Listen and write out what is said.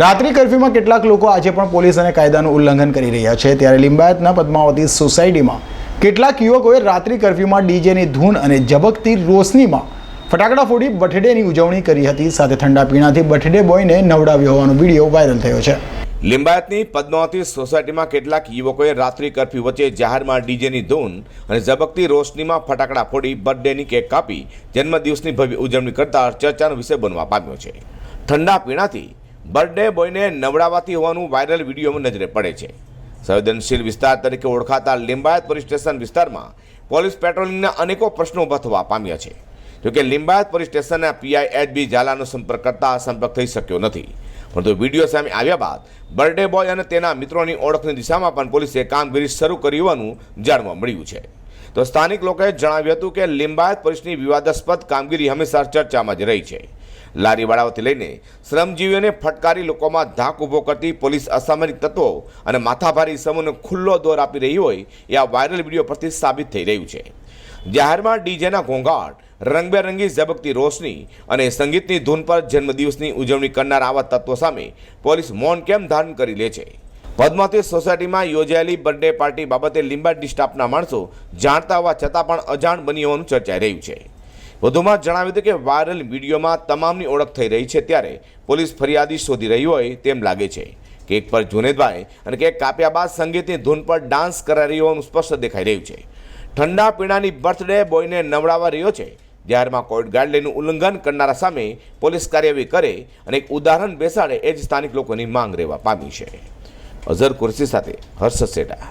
રાત્રિ કર્ફ્યુમાં કેટલાક લોકો આજે પણ પોલીસ અને કાયદાનું ઉલ્લંઘન કરી રહ્યા છે. ત્યારે લિંબાયતના પદ્માવતી સોસાયટીમાં કેટલાક યુવકોએ રાત્રિ કર્ફ્યુમાં ડીજેની ધૂન અને ઝબકતી રોશનીમાં ફટાકડા ફોડી બર્થડેની ઉજવણી કરી હતી. સાથે ઠંડા પીણાથી બર્થડે બોયને નવડાવ્યો હોવાનો વીડિયો વાયરલ થયો છે. લિંબાયતની પદ્માવતી સોસાયટીમાં કેટલાક યુવકોએ રાત્રિ કર્ફ્યુ વચ્ચે જાહેરમાં ડીજેની ધૂન અને ઝબકતી રોશનીમાં ફટાકડા ફોડી બર્થડેની કેક કાપી જન્મદિવસની ભવ્ય ઉજવણી કરતા ચર્ચાનો વિષય બનવા પામ્યો છે. ઠંડા પીણાથી બર્થડે બોયને નવડાવાથી હોવાનું વાયરલ વિડીયોમાં નજરે પડે છે. સંવેદનશીલ વિસ્તાર તરીકે ઓળખાતા લિંબાયત પોલીસ સ્ટેશન વિસ્તારમાં પોલીસ પેટ્રોલિંગના અનેકો પ્રશ્નો ઊભા થવા પામ્યા છે. જોકે લિંબાયત પોલીસ સ્ટેશનના પીઆઈ એચ બી ઝાલાનો સંપર્ક કરતા સંપર્ક થઈ શક્યો નથી. પરંતુ વીડિયો સામે આવ્યા બાદ બર્થડે બોય અને તેના મિત્રોની ઓળખની દિશામાં પણ પોલીસે કામગીરી શરૂ કરી હોવાનું જાણવા મળ્યું છે. તો સ્થાનિક લોકોએ જણાવ્યું હતું કે લિંબાયત પોલીસની વિવાદાસ્પદ કામગીરી હંમેશા ચર્ચામાં જ રહી છે. લારીવાળાઓથી લઈને શ્રમજીવીઓને ફટકારી લોકોમાં ધાક ઊભો કરતી પોલીસ અસામરિક તત્વો અને માથાભારી સમૂહને ખુલ્લો દોર આપી રહી હોય એ આ વાયરલ વીડિયો પરથી સાબિત થઈ રહ્યું છે. જાહેરમાં ડીજેના ઘોંઘાટ, રંગબેરંગી ઝબકતી રોશની અને સંગીતની ધૂન પર જન્મદિવસની ઉજવણી કરનાર આવા તત્વો સામે પોલીસ મૌન કેમ ધારણ કરી લે છે? પદ્માવતી સોસાયટીમાં યોજાયેલી બર્થડે પાર્ટી બાબતે લીંબાડી સ્ટાફના માણસો જાણતા હોવા છતાં પણ અજાણ બની હોવાનું ચર્ચાઈ રહ્યું છે. વધુમાં જણાવ્યું હતું કે વાયરલ વિડીયોમાં તમામની ઓળખ થઈ રહી છે ત્યારે પોલીસ ફરિયાદી શોધી રહી હોય તેમ લાગે છે. કેક પર જુનેદભાઈ અને કેક કાપ્યા બાદ સંગીતની ધૂન પર ડાન્સ કરાઈ રહ્યો હોવાનું સ્પષ્ટ દેખાઈ રહ્યું છે. ઠંડા પીણાની બર્થડે બોયને નવડાવવા રહ્યો છે. જાહેરમાં કોવિડ ગાઈડલાઈનનું ઉલ્લંઘન કરનારા સામે પોલીસ કાર્યવાહી કરે અને એક ઉદાહરણ બેસાડે એ જ સ્થાનિક લોકોની માંગ રહેવા પામી છે. અઝર કુરશી સાથે હર્ષ સેટા.